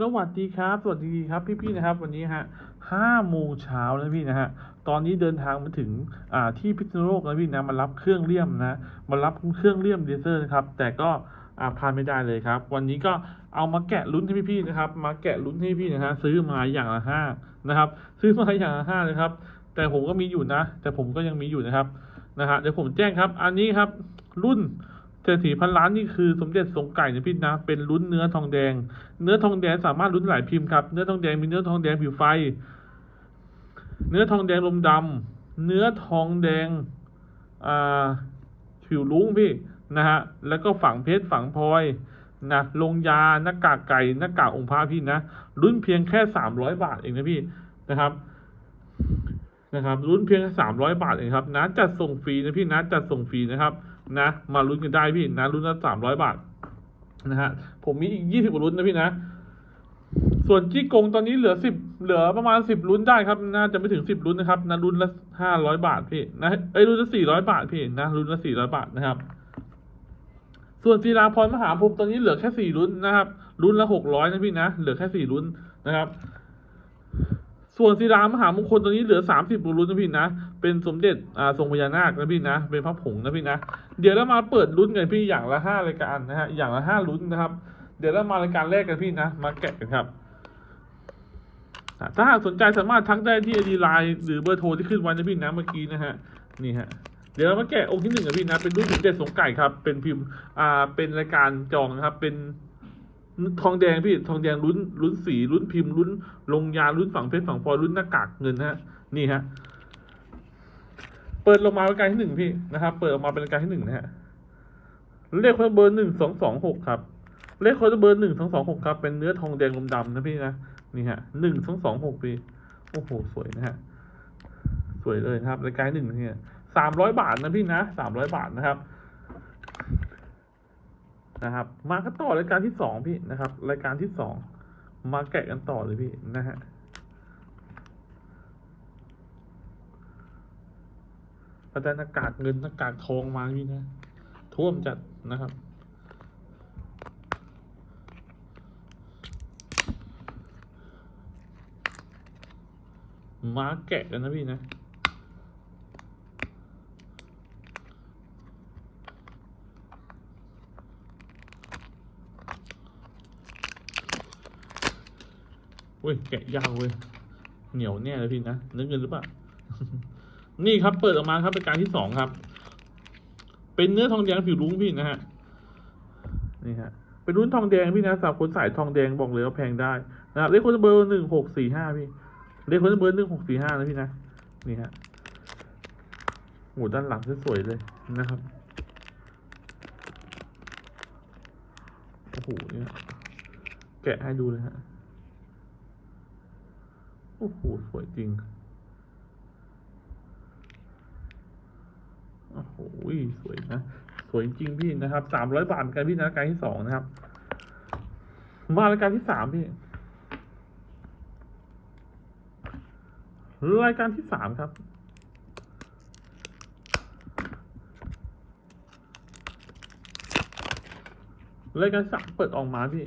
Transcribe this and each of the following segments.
สวัสดีครับ สวัสดีครับพี่ๆนะครับ วันนี้ฮะห้าโมงเช้าแล้วพี่นะฮะ ตอนนี้เดินทางมาถึงอ่าที่พิษณุโลกแล้วพี่นะมารับเครื่องเลี่ยมนะมารับเครื่องเลี่ยมเลเซอร์นะครับ แต่ก็อ่าพลาดไม่ได้เลยครับ วันนี้ก็เอามาแกะลุ้นให้พี่ๆนะครับ มาแกะลุ้นให้พี่นะฮะซื้อมาอย่างละห้านะครับ ซื้อมาอย่างละห้าเลยครับ แต่ผมก็มีอยู่นะ แต่ผมก็ยังมีอยู่นะครับนะฮะเดี๋ยวผมแจ้งครับ อันนี้ครับรุ่น เศรษฐีพันล้านนี่คือสมเด็จสงไก่นะพี่นะเป็นรุ่นเนื้อทองแดง เนื้อทองแดงสามารถลุ้นหลายพิมพ์ครับ เนื้อทองแดงมีเนื้อทองแดงผิวไฟ เนื้อทองแดงลมดำเนื้อทองแดงอ่าผิวลุ้งพี่นะฮะแล้วก็ฝังเพชรฝังพลอยนะลงยาหน้ากากไก่หน้ากากองค์พระพี่นะรุ่นเพียงแค่สามร้อยบาทเองนะพี่นะครับนะครับรุ่นเพียงสามร้อยบาทเองครับนะจัดส่งฟรีนะพี่นะจัดส่งฟรีนะครับ นะ มาลุ้นกันได้พี่นะรุ่นละสามร้อยบาทนะฮะผมมีอีกยี่สิบกว่ารุ่นนะพี่นะ ส่วนจี้กงตอนนี้เหลือสิบเหลือประมาณสิบรุ่นได้ครับ น่าจะไม่ถึงสิบรุ่นนะครับนะรุ่นละห้าร้อยบาทพี่นะเอ้ยรุ่นละสี่ร้อยบาทพี่นะรุ่นละสี่ร้อยบาทนะครับ ส่วนศิลาพรมหาภูมิตอนนี้เหลือแค่สี่รุ่นนะครับรุ่นละหกร้อยนะพี่นะเหลือแค่สี่รุ่นนะครับ ส่วนศิลามหามงคลตัวนี้เหลือสามสิบรุ่นนะพี่นะ เป็นสมเด็จอ่าทรงพญานาคนะพี่นะ เป็นพระผงนะพี่นะ เดี๋ยวเรามาเปิดรุ่นกันพี่อย่างละห้ารายการนะฮะ อย่างละห้ารุ่นนะครับ เดี๋ยวเรามารายการแรกกันพี่นะ มาแกะกันครับถ้าหากสนใจสามารถทักได้ที่ไอดีไลน์หรือเบอร์โทรที่ขึ้นไว้นะพี่นะเมื่อกี้นะฮะ นี่ฮะ เดี๋ยวเรามาแกะองค์ที่หนึ่งกับพี่นะ เป็นรุ่นสมเด็จสงไก่ครับ เป็นพิมพ์ อ่า เป็นรายการจองนะครับ เป็น ทองแดงพี่ทองแดงลุ้นลุ้นสีลุ้นพิมพ์ลุ้น ลงยาลุ้นฝังเพชรฝังพลอยลุ้นหน้ากากเงินฮะนี่ฮะเปิดลงมาเป็นการที่หนึ่งพี่นะครับ เปิดออกมาเป็นการที่หนึ่งนะฮะเลขค้ดเบอร์หนึ่งสองสองหกครับ เลขค้ดเบอร์หนึ่งสองสองหกครับเป็นเนื้อทองแดงลมดำนะพี่นะนี่ฮะหนึ่งสองสองหกพี่โอ้โหสวยนะฮะสวยเลยครับรายการที่หนึ่งเนี่ยสามร้อยบาทนะพี่นะสามร้อยบาทนะครับ นะครับ มากันต่อรายการที่สองพี่นะครับ รายการที่สองมาแกะกันต่อเลยพี่นะฮะประดานอากาศเงินอากาศทองมาพี่นะ ท่วมจัดนะครับมาแกะกันนะพี่นะ เว้ยแกะยากเว้ยเหนียวแน่เลยพี่นะนึกเงินหรือเปล่านี่ครับเปิดออกมาครับเป็นการที่สองครับ เป็นเนื้อทองแดงผิวรุ้งพี่นะฮะนี่ฮะเป็นรุ่นทองแดงพี่นะสำหรับคนสายทองแดงบอกเลยว่าแพงได้นะเลขคนเบอร์หนึ่งหกสี่ห้าพี่เลขคนเบอร์หนึ่งหกสี่ห้านะพี่นะนี่ฮะโหด้านหลังสวยเลยนะครับโอ้โหเนี่ยแกะให้ดูเลยฮะ โอ้โห สวยจริง โอ้โห สวยนะ สวยจริงพี่นะครับ สามร้อยบาทกันพี่นะรายการที่สองนะครับ มารายการที่สามพี่ รายการที่สามครับรายการสามเปิดออกมาพี่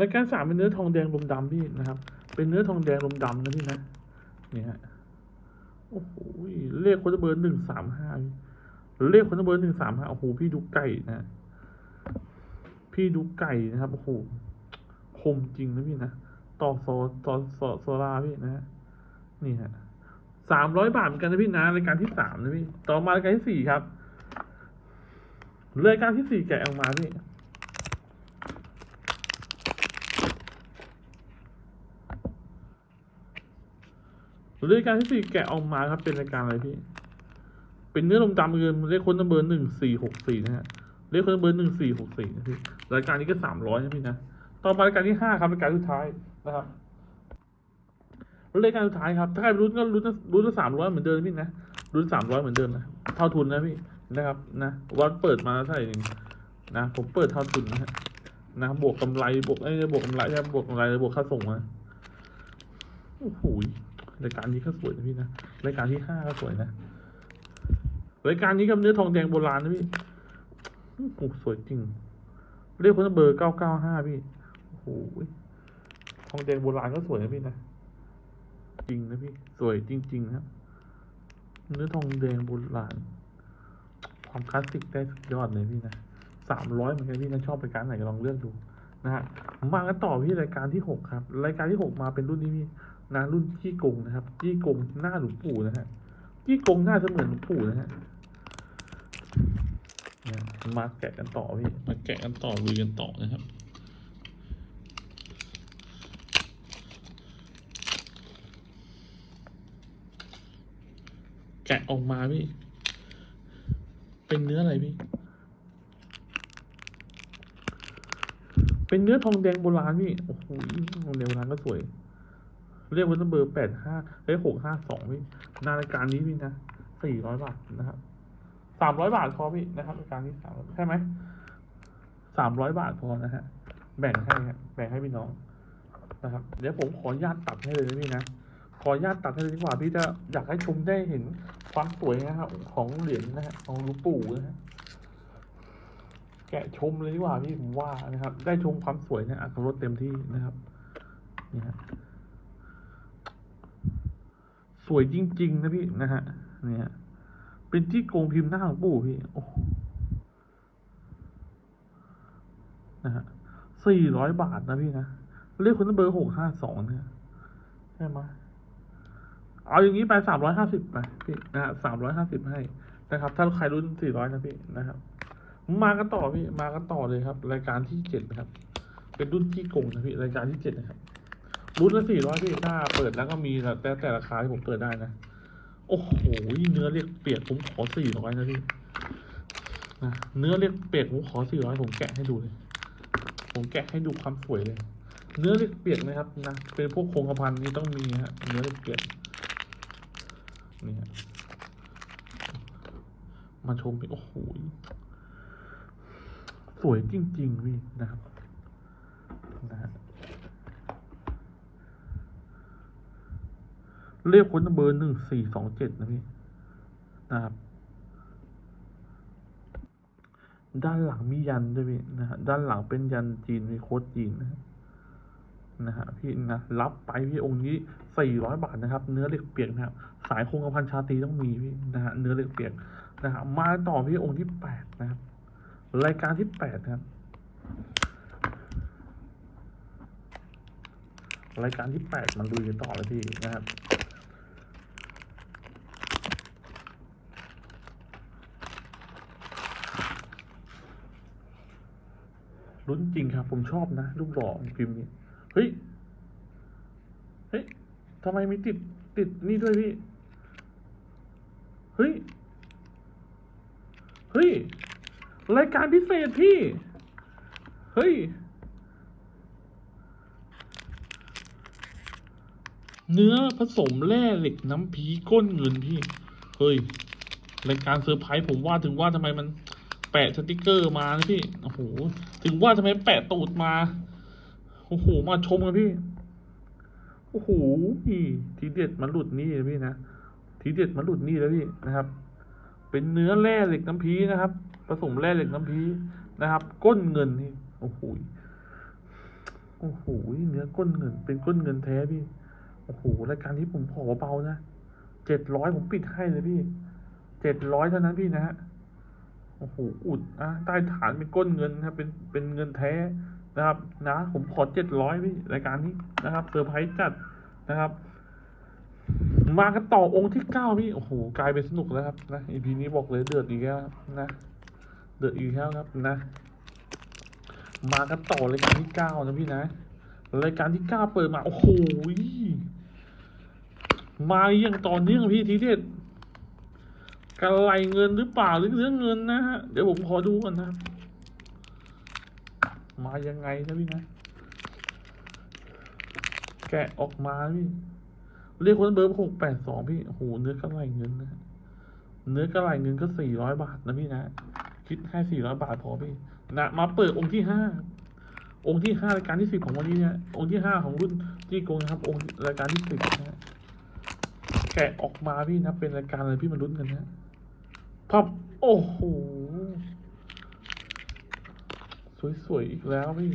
รายการสามเป็นเนื้อทองแดงลมดำพี่นะครับ เป็นเนื้อทองแดงลมดำนะพี่นะนี่ฮะโอ้โหเลขคนเบอร์หนึ่งสามห้าเลขคนเบอร์หนึ่งสามห้าโอ้โหพี่ดูไก่นะพี่ดูไก่นะครับโอ้โหคมจริงนะพี่นะต่อโซต่อโซโซลาพี่นะฮะนี่ฮะสามร้อยบาทเหมือนกันนะพี่นะรายการที่สามนะพี่ต่อมารายการที่สี่ครับรายการที่สี่แกะออกมาพี่ รายการที่สี่แกะออกมาครับเป็นรายการอะไรพี่ เป็นเนื้อลมดำเงินเลขคนเบอร์หนึ่งสี่หกสี่นะฮะเลขคนเบอร์หนึ่งสี่หกสี่นะพี่รายการนี้ก็สามร้อยนะพี่นะต่อมารายการที่ห้าครับรายการสุดท้ายนะครับรายการสุดท้ายครับถ้าใครรุ่นก็รุ่นรุ่นสามร้อยเหมือนเดิมพี่นะรุ่นสามร้อยเหมือนเดิมนะเท่าทุนนะพี่นะครับนะวันเปิดมาเท่าไหร่เองนะผมเปิดเท่าทุนนะฮะนะบวกกำไรบวกไอ้บวกกำไรใช่บวกกำไรบวกค่าส่งมาโอ้โห รายการนี้ก็สวยนะพี่นะรายการที่ห้าก็สวยนะรายการนี้กับเนื้อทองแดงโบราณนะพี่โอ้โหสวยจริง เรียกคนเบอร์เก้าเก้าห้าพี่โอ้โหทองแดงโบราณก็สวยนะพี่นะจริงนะพี่สวยจริงๆนะครับเนื้อทองแดงโบราณความคลาสสิกได้สุดยอดเลยพี่นะสามร้อยเหมือนกันพี่นะชอบรายการไหนก็ลองเลือกดูนะฮะมากันต่อพี่รายการที่หกครับ รายการที่หกมาเป็นรุ่นนี้พี่ นะรุ่นจี้กงนะครับจี้กงหน้าหลวงปู่นะฮะจี้กงหน้าเสมือนหลวงปู่นะฮะนี่มาแกะกันต่อพี่มาแกะกันต่อลุยกันต่อนะครับแกะออกมาพี่ เป็นเนื้ออะไรพี่ เป็นเนื้อทองแดงโบราณพี่ โอ้โหทองแดงโบราณก็สวย เรียกว่าเบอร์แปดห้าเฮ้ยหกห้าสองพี่นารายการนี้พี่นะสี่ร้อยบาทนะครับสามร้อยบาทพอพี่นะครับรายการนี้สามใช่ไหมสามร้อยบาทพอนะฮะแบ่งให้ฮะแบ่งให้พี่น้องนะครับ เดี๋ยวผมขออนุญาตตัดให้เลยนะพี่นะขออนุญาตตัดให้เลยดีกว่าพี่จะอยากให้ชมได้เห็นความสวยนะครับของเหรียญนะฮะของหลวงปู่นะฮะแกะชมเลยดีกว่าพี่ผมว่านะครับ ได้ชมความสวยนะอัตรสเต็มที่นะครับนี่ฮะ สวยจริง ๆ นะพี่นะฮะเนี่ยเป็นที่โกงพิมพ์หน้าหลวงปู่พี่โอ้โหนะฮะสี่ร้อยบาทนะพี่นะเลขคนเบอร์หกห้าสองเนี่ยใช่ไหมเอาอย่างนี้ไปสามร้อยห้าสิบไปพี่นะฮะสามร้อยห้าสิบให้นะครับ ถ้าใครรุ่นสี่ร้อยนะพี่นะครับ มากันต่อพี่มากันต่อเลยครับ รายการที่เจ็ดนะครับ เป็นรุ่นที่โกงนะพี่รายการที่เจ็ดนะครับ รุ่นละสี่ร้อยพี่ถ้าเปิดแล้วก็มีแต่แต่ราคาที่ผมเปิดได้นะ โอ้โหเนื้อเรียกเปียกผมขอสี่ร้อยนะพี่นะเนื้อเรียกเปียกผมขอสี่ร้อยผมแกะให้ดูเลย ผมแกะให้ดูความสวยเลย เนื้อเรียกเปียกนะครับนะเป็นพวกโครงกระพันนี่ต้องมีฮะเนื้อเรียกเปียกนี่ฮะมาชมไปโอ้โหสวยจริงๆพี่นะครับนะฮะ เลขคนเบอร์หนึ่งสี่สองเจ็ดนะพี่นะครับ ด้านหลังมียันด้วยพี่นะฮะด้านหลังเป็นยันจีนมีโค้ดจีนนะนะฮะพี่นะรับไปพี่องค์นี้สี่ร้อยบาทนะครับ เนื้อเหล็กเปียกนะครับสายคงกระพันชาตีต้องมีพี่นะฮะเนื้อเหล็กเปียกนะฮะมาต่อพี่องค์ที่แปดนะครับ รายการที่แปดนะครับรายการที่แปดมันดูกันต่อเลยพี่นะครับ ลุ้นจริงครับ ผมชอบนะรูปหล่อพิมพ์นี้เฮ้ย เฮ้ยทำไมมีติดติดนี่ด้วยพี่ เฮ้ย เฮ้ย รายการพิเศษพี่ เฮ้ยเนื้อผสมแร่เหล็กน้ำพีก้นเงินพี่ เฮ้ย รายการเซอร์ไพรส์ผมว่าถึงว่าทำไมมัน แปะสติกเกอร์มานะพี่ โอ้โห ถึงว่าทำไมแปะตูดมา โอ้โห มาชมกันพี่ โอ้โหทีเด็ดมันหลุดนี่นะพี่นะ ทีเด็ดมันหลุดนี่แล้วพี่นะครับ เป็นเนื้อแร่เหล็กน้ำพีนะครับ ผสมแร่เหล็กน้ำพีนะครับ ก้นเงินนี่ โอ้โห โอ้โห เนื้อก้นเงิน เป็นก้นเงินแท้พี่ โอ้โห รายการนี้ผมขอเบาๆนะ เจ็ดร้อยผมปิดให้เลยพี่ เจ็ดร้อยเท่านั้นพี่นะฮะ อ้โหอุดอะใต้ฐานเป็นก้นเงินนะครับเป็นเป็นเงินแท้นะครับ นะ ผมขอเจ็ดร้อยพี่รายการนี้นะครับเซอร์ไพรส์จัดนะครับ มากันต่อองค์ที่เก้าพี่โอ้โหกลายเป็นสนุกแล้วครับนะอีพีนี้บอกเลยเดือดอีกแล้วนะเดือดอีกแล้วครับนะ มากันต่อรายการที่เก้านะพี่นะรายการที่เก้าเปิดมาโอ้โหมาอย่างต่อเนื่องพี่ทีเด็ด กระไรเงินหรือเปล่าหรือเรื่องเงินนะฮะเดี๋ยวผมขอดูก่อนนะมายังไงนะพี่นะแกะออกมาพี่เรียกคนเบอร์หกแปดสองพี่โอ้โหเนื้อกระไรเงินนะเนื้อกระไรเงินก็สี่ร้อยบาทนะพี่นะคิดให้สี่ร้อยบาทพอพี่นะมาเปิดองค์ที่ห้าองค์ที่ห้ารายการที่สิบของวันนี้เนี่ยองค์ที่ห้าของรุ่นจี้โกงนะครับ องค์รายการที่สิบนะฮะแกะออกมาพี่นะเป็นรายการอะไรพี่มาลุ้นกันนะ พับ โอ้โหสสวย ๆ อีกแล้วพี่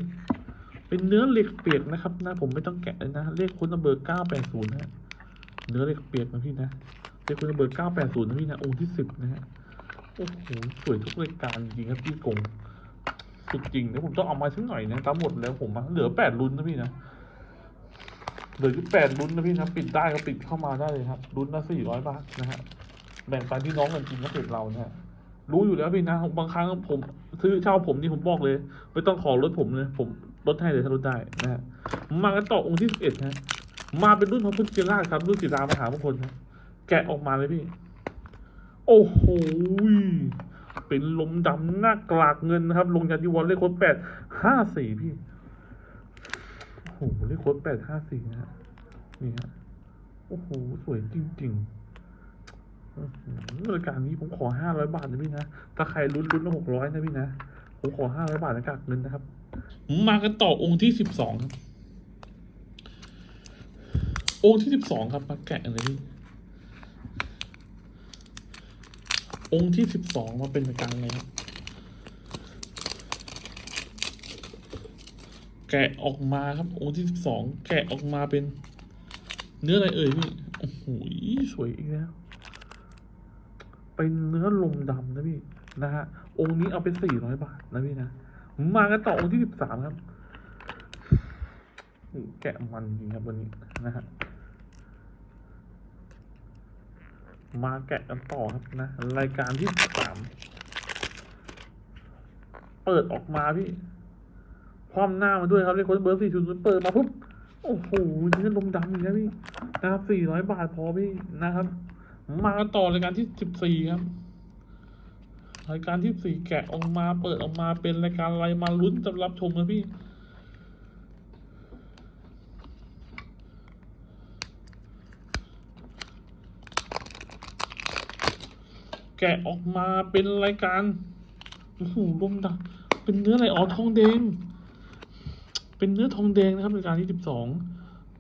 เป็นเนื้อเหล็กเปียกนะครับ นะ ผมไม่ต้องแกะเลยนะ เลขคุณเบอร์เก้าแปดศูนย์นะเนื้อเหล็กเปียกนะพี่นะ เลขคุณเบอร์เก้าแปดศูนย์นะพี่นะองค์ที่สิบนะฮะ โอ้โห สวยทุกรายการจริงครับพี่กงสุดจริงนะผมต้องเอามาสักหน่อยนะตามหมดแล้วผมเหลือแปดลุ้นนะพี่นะเหลืออยู่แปดลุ้นนะพี่นะปิดได้ก็ปิดเข้ามาได้เลยครับลุ้นละสี่ร้อยบาทนะฮะ แบ่งปันพี่น้องกันจริงนะเพจเรานะฮะรู้อยู่แล้วพี่นะบางครั้งผมซื้อเช่าผมนี่ผมบอกเลย ไม่ต้องขอลดผมเลยผมลดให้เลยถ้าลดได้นะฮะมากันต่อองค์ที่สิบเอ็ดฮะมาเป็นรุ่นของพุทธเจราครับ รุ่นศิลามหามงคลครับแกะออกมาเลยพี่ โอ้โหเป็นลมดำหน้ากลากเงินนะครับ ลงยาดิวอนเลขโค้ดแปดห้าสี่พี่โอ้โหเลขโค้ดแปดห้าสี่นะฮะนี่ฮะโอ้โหสวยจริง ๆ รายการนี้ผมขอห้าร้อยบาทนะพี่นะ ถ้าใครลุ้นลุ้นละหกร้อยนะพี่นะ ผมขอห้าร้อยบาทนะกากเงินนะครับ มากันต่อองค์ที่สิบสองครับ องค์ที่สิบสองครับ มาแกะเลยพี่องค์ที่สิบสองมาเป็นรายการอะไรครับ แกะออกมาครับ องค์ที่สิบสองแกะออกมาเป็น เนื้ออะไรเอ่ยพี่ โอ้โห สวยอีกแล้ว เป็นเนื้อลมดำนะพี่นะฮะองค์นี้เอาเป็นสี่ร้อยบาทนะพี่นะมากันต่อองค์ที่สิบสามครับแกะมันจริงครับวันนี้นะฮะมาแกะกันต่อครับนะ รายการที่สามเปิดออกมาพี่ความหน้ามาด้วยครับเลขคนเบอร์สี่ศูนย์เปิดมาปุ๊บโอ้โหนี่ลมดำอีกแล้พี่นะครับสี่ร้อยบาทพอพี่นะครับ มากันต่อรายการที่สิบสี่ครับรายการที่สี่แกะออกมาเปิดออกมาเป็นรายการอะไรมาลุ้นจะรับชมนะพี่ แกะออกมาเป็นรายการโอ้โหลมดำเป็นเนื้ออะไรอ๋อทองแดง เป็นเนื้อทองแดงนะครับรายการที่สิบสอง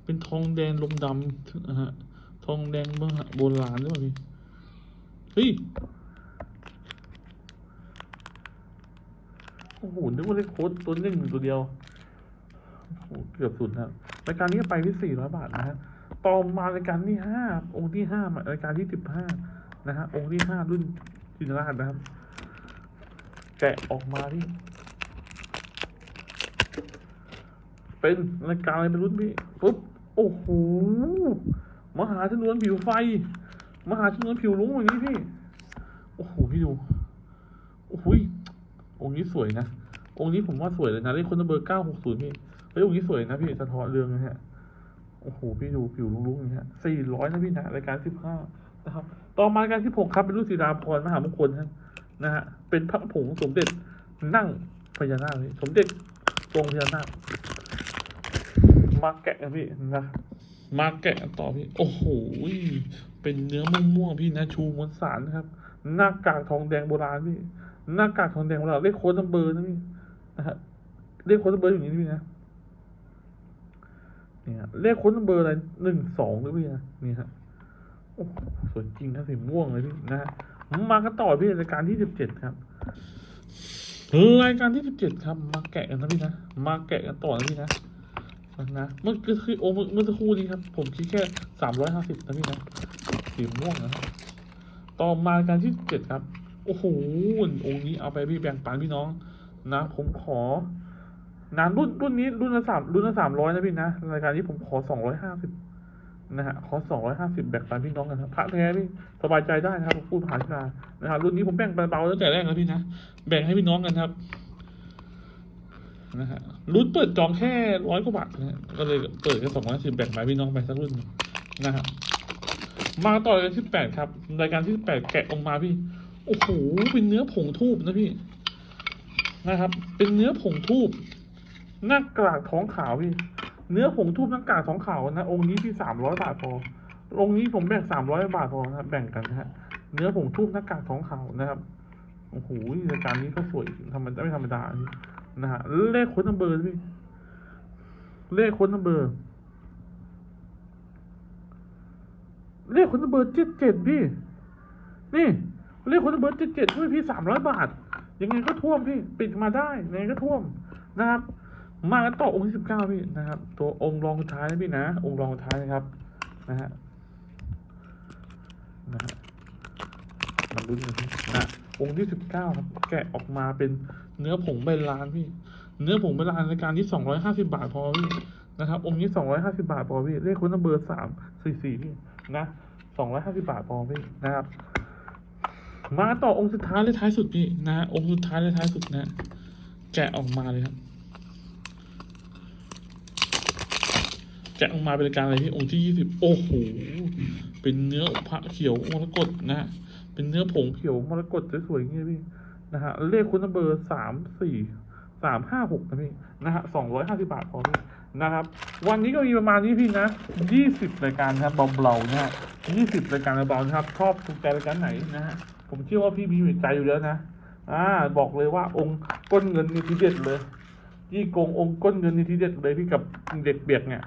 เป็นทองแดงลมดำนะฮะ องแดงโบราณหรือเปล่าพี่เฮ้ยโอ้โหนึกว่าเลขโค้ดตัวหนึ่งตัวเดียวโอ้เกือบสุดนะครับรายการนี้ไปที่สี่ร้อยบาทนะฮะต่อมารายการที่ห้าองค์ที่ห้ามารายการที่สิบห้านะฮะองค์ที่ห้ารุ่นจินราชนะครับ แกะออกมาที่เป็นรายการอะไรเป็นรุ่นพี่ปุ๊บโอ้โห มหาชนวนผิวไฟ มหาชนวนผิวลุ้งอย่างนี้พี่ โอ้โหพี่ดูโอ้ยองค์นี้สวยนะ องค์นี้ผมว่าสวยเลยนะเลขคนเบอร์เก้าหกศูนย์พี่ เฮ้ยองค์นี้สวยนะพี่สะท้อนเรืองนะฮะ โอ้โหพี่ดูผิวลุ้งๆอย่างเงี้ยสี่ร้อยนะพี่นะรายการสิบห้านะครับ ต่อมารายการที่หกครับเป็นรุ่นสีดาพรมหามงคลฮะนะฮะ เป็นพระผงสมเด็จนั่งพญานาคสมเด็จทรงพญานาค มาแกะกันพี่นะมาแกะต่อพี่ โอ้โห เป็นเนื้อม่วงๆพี่นะ ชูมวลสารนะครับ หน้ากากทองแดงโบราณพี่ หน้ากากทองแดงโบราณเลขโค้ดนัมเบอร์นะพี่นะฮะเลขโค้ดนัมเบอร์อย่างนี้นะพี่นะเนี่ยเลขโค้ดนัมเบอร์อะไรหนึ่งสองหรือพี่นะนี่ฮะโอ้โหสวยจริงนะสีม่วงเลยพี่นะฮะมากันต่อพี่รายการที่สิบเจ็ดครับรายการที่สิบเจ็ดครับ มาแกะกันนะพี่นะมาแกะกันต่อนะพี่นะ นะเมื่อคือโอ้เมื่อสักครู่นี้ครับ ผมคิดแค่สามร้อยห้าสิบนะพี่นะสีม่วงนะต่อมาการที่เจ็ดครับ โอ้โหองค์นี้เอาไปพี่แบ่งปันพี่น้อง นะ ผมขอนะรุ่นรุ่นนี้รุ่นละสามรุ่นละสามร้อยนะพี่นะรายการนี้ผมขอสองร้อยห้าสิบนะฮะขอสองร้อยห้าสิบแบ่งปันพี่น้องกันครับพระแท้พี่สบายใจได้นะครับพูดผ่านมานะครับรุ่นนี้ผมแบ่งเบาๆตั้งแต่แรกแล้วพี่นะแบ่งให้พี่น้องกันครับ นะฮะรุ่นเปิดจองแค่ร้อยกว่าบาทนะฮะก็เลยเปิดแค่สองร้อยสิบแบ่งไปพี่น้องไปสักรุ่นนะฮะมาต่อรายการที่แปดครับ รายการที่แปดแกะออกมาพี่ โอ้โหเป็นเนื้อผงทูบนะพี่นะครับ เป็นเนื้อผงทูบหน้ากากท้องขาวพี่ เนื้อผงทูบหน้ากากท้องขาวนะองค์นี้พี่สามร้อยบาทพอองค์นี้ผมแบ่งสามร้อยบาทพอนะครับแบ่งกันนะฮะเนื้อผงทูบหน้ากากท้องขาวนะครับโอ้โหรายการนี้ก็สวยธรรมดาไม่ธรรมดา นะฮะเลขค้นนัมเบอร์พี่เลขค้นนัมเบอร์ เลขค้นนัมเบอร์เจ็ดเจ็ดพี่นี่เลขค้นนัมเบอร์เจ็ดเจ็ดด้วยพี่สามร้อยบาท ยังไงก็ท่วมพี่ปิดมาได้ยังไงก็ท่วมนะครับ มากันต่อองค์ที่สิบเก้าพี่นะครับ ตัวองค์รองท้ายนะพี่นะองค์รองท้ายนะครับ นะฮะนะฮะมันรุ่นกันพี่นะองค์ที่สิบเก้าครับ แกะออกมาเป็น เนื้อผงใบลานพี่ เนื้อผงใบลานในการที่สองร้อยห้าสิบาทพอพี่นะครับองค์นี้สองร้อยห้าสิบาทพอพี่เลขคุณเบอร์สามสี่สี่พี่นะสองร้อยห้าสิบาทพอพี่นะครับ มาต่อองค์สุดท้ายและท้ายสุดพี่นะองค์สุดท้ายและท้ายสุดนะ แกะออกมาเลยครับแกะออกมาเป็นรายการอะไรพี่องค์ที่ยี่สิบโอ้โหเป็นเนื้อพระเขียวมรกตนะฮะเป็นเนื้อผงเขียวมรกตสวยๆอย่างเงี้ยพี่ นะฮะเลขคุณเบอร์สามสี่สามห้าหกนะพี่นะฮะสองร้อยห้าสิบาทพอพี่นะครับ วันนี้ก็มีประมาณนี้พี่นะยี่สิบรายการนะครับเบาๆนะฮะยี่สิบรายการเบาๆนะครับ ชอบถูกใจรายการไหนนะฮะผมเชื่อว่าพี่มีใจอยู่แล้วนะอ่าบอกเลยว่าองค์ก้นเงินนี่ทีเด็ดเลยยี่กงองค์ก้นเงินนี่ทีเด็ดเลยพี่กับเด็กเบียกเนี่ย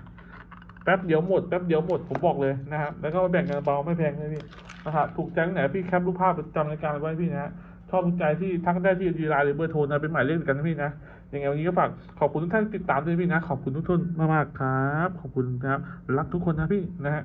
แป๊บเดียวหมดแป๊บเดียวหมดผมบอกเลยนะครับแล้วก็มาแบ่งกันเบาไม่แพงเลยพี่นะครับถูกใจไหนพี่แคปรูปภาพจำรายการไว้พี่นะฮะ ชอบถูกใจที่ทักได้ที่ดีไลน์หรือเบอร์โทรนะเป็นหมายเลขกันนะพี่นะยังไงวันนี้ก็ฝากขอบคุณทุกท่านติดตามด้วยพี่นะ ขอบคุณทุกท่านมากๆครับ ขอบคุณนะครับ รักทุกคนนะพี่นะฮะ